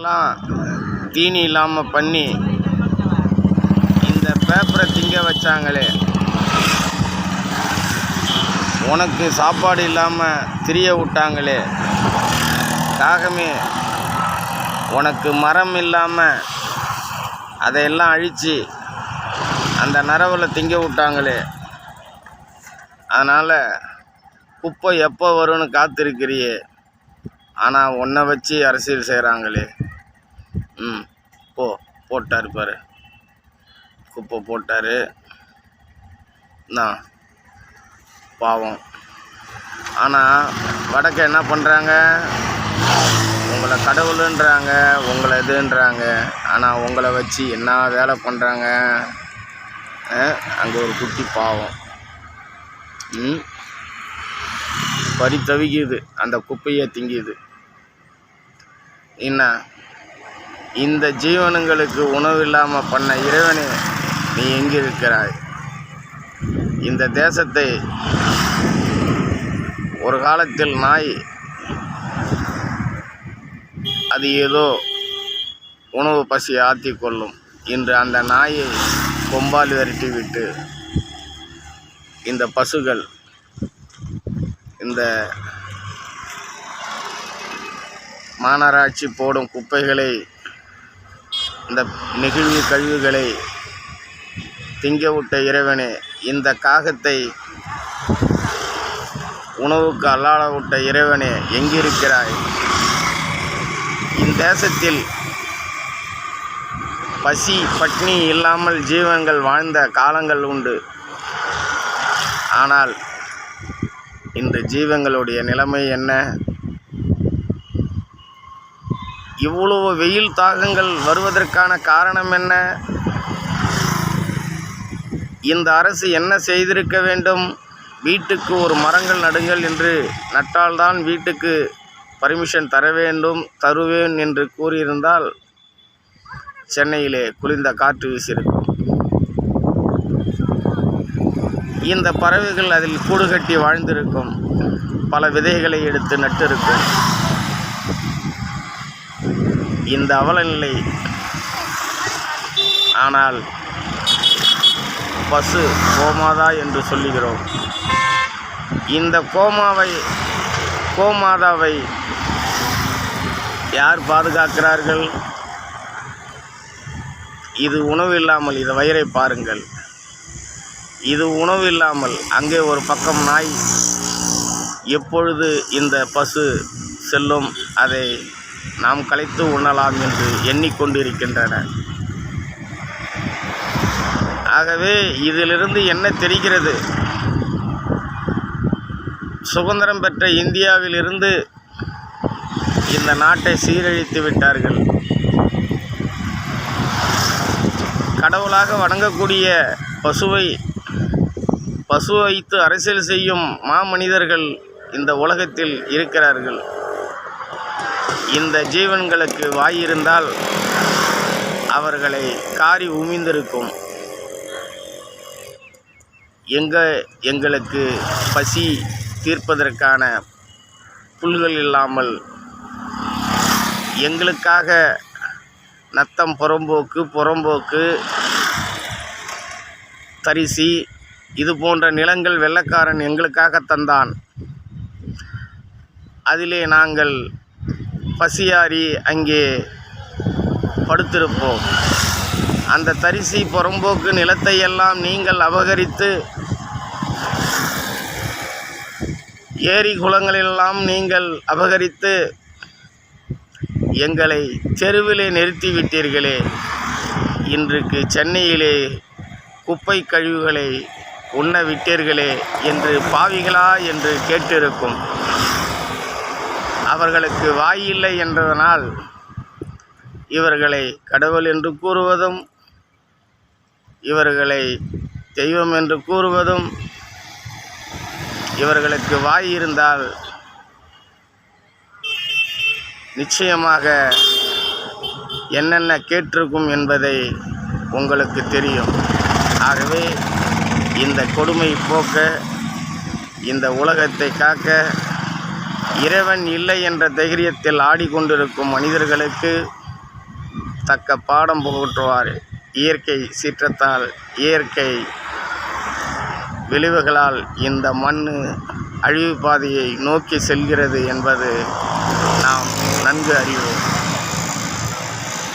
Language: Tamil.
எல்லாம் தீனி இல்லாமல் பண்ணி இந்த பேப்பரை திங்க வச்சாங்களே. உனக்கு சாப்பாடு இல்லாமல் திரிய விட்டாங்களே. தாகமே உனக்கு மரம் இல்லாமல் அதையெல்லாம் அழித்து அந்த நரவில் திங்க விட்டாங்களே. அதனால் குப்பை எப்போ வரும்னு காத்திருக்கிறியே. ஆனால் உன்னை வச்சு அரசியல் செய்கிறாங்களே ம் போ போட்டார் பாரு. குப்பை போட்டார். நான் பாவம். ஆனால் வடக்க என்ன பண்ணுறாங்க உங்களை கடவுளுன்றாங்க உங்களை இதுன்றாங்க. ஆனால் உங்களை வச்சு என்ன வேலை பண்ணுறாங்க அங்கே ஒரு குட்டி பாவம். ம் பறி தவிக்குது. அந்த குப்பையை திங்குது. என்ன? இந்த ஜீவனங்களுக்கு உணவு இல்லாமல் பண்ண இறைவனே நீ எங்கே இருக்கிறாய் இந்த தேசத்தை ஒரு காலத்தில் நாய் அது ஏதோ உணவு பசி ஆற்றி கொள்ளும். இன்று அந்த நாயை கொம்பால் விரட்டி விட்டு இந்த பசுகள் இந்த மாநகராட்சி போடும் குப்பைகளை இந்த நெகிழ்வு கழிவுகளை திங்கவிட்ட இறைவனே இந்த காகத்தை உணவுக்கு அல்லாட விட்ட இறைவனே எங்கிருக்கிறாய்? இத்தேசத்தில் பசி பட்னி இல்லாமல் ஜீவன்கள் வாழ்ந்த காலங்கள் உண்டு. ஆனால் இன்று ஜீவங்களுடைய நிலைமை என்ன? இவ்வளவு வெயில் தாகங்கள் வருவதற்கான காரணம் என்ன? இந்த அரசு என்ன செய்திருக்க வேண்டும்? வீட்டுக்கு ஒரு மரங்கள் நடுங்கள் என்று நட்டால்தான் வீட்டுக்கு பர்மிஷன் தர வேண்டும் தருவேன் என்று கூறியிருந்தால் சென்னையிலே குளிர்ந்த காற்று வீசியிருக்கும். இந்த பறவைகள் அதில் கூடு கட்டி வாழ்ந்திருக்கும். பல விதைகளை எடுத்து நட்டிருக்கும். இந்த அவலநிலை. ஆனால் பசு கோமாதா என்று சொல்லுகிறோம். இந்த கோமாவை கோமாதாவை யார் பாதுகாக்கிறார்கள்? இது உணவு இல்லாமல் இது வயிறை பாருங்கள். இது உணவு இல்லாமல் அங்கே ஒரு பக்கம் நாய் எப்பொழுது இந்த பசு செல்லும் அதை நாம் கலைத்து உண்ணலாம் என்று எண்ணிக்கொண்டிருக்கின்றன. ஆகவே இதிலிருந்து என்ன தெரிகிறது? சுதந்திரம் பெற்ற இந்தியாவிலிருந்து இந்த நாட்டை சீரழித்து விட்டார்கள். கடவுளாக வணங்கக்கூடிய பசுவை பசு வைத்து அரசியல் செய்யும் மாமனிதர்கள் இந்த உலகத்தில் இருக்கிறார்கள். இந்த ஜீவன்களுக்கு வாய் இருந்தால் அவர்களை காரி உமிழ்ந்திருக்கும். எங்க எங்களுக்கு பசி தீர்ப்பதற்கான புல்கள் இல்லாமல் எங்களுக்காக நத்தம் புறம்போக்கு புறம்போக்கு தரிசி இது போன்ற நிலங்கள் வெள்ளக்காரன் எங்களுக்காக தந்தான். அதிலே நாங்கள் பசியாரி அங்கே படுத்திருப்போம். அந்த தரிசி புறம்போக்கு நிலத்தையெல்லாம் நீங்கள் அபகரித்து ஏரி குளங்களெல்லாம் நீங்கள் அபகரித்து எங்களை தெருவிலே நிறுத்திவிட்டீர்களே. இன்றைக்கு சென்னையிலே குப்பை கழிவுகளை உண்ண விட்டீர்களே என்று பாவிகளா என்று கேட்டிருக்கும். அவர்களுக்கு வாயில்லை என்றதனால் இவர்களை கடவுள் என்று கூறுவதும் இவர்களை தெய்வம் என்று கூறுவதும் இவர்களுக்கு வாய் இருந்தால் நிச்சயமாக என்னென்ன கேட்டிருக்கும் என்பதை உங்களுக்கு தெரியும். ஆகவே இந்த கொடுமை போக்க இந்த உலகத்தை காக்க இறைவன் இல்லை என்ற தைரியத்தில் ஆடிக்கொண்டிருக்கும் மனிதர்களுக்கு தக்க பாடம் புகற்றுவார் இயற்கை சீற்றத்தால் இயற்கை விளைவுகளால் இந்த மண் அழிவு பாதையை நோக்கி செல்கிறது என்பது நாம் நன்கு அறிவோம்.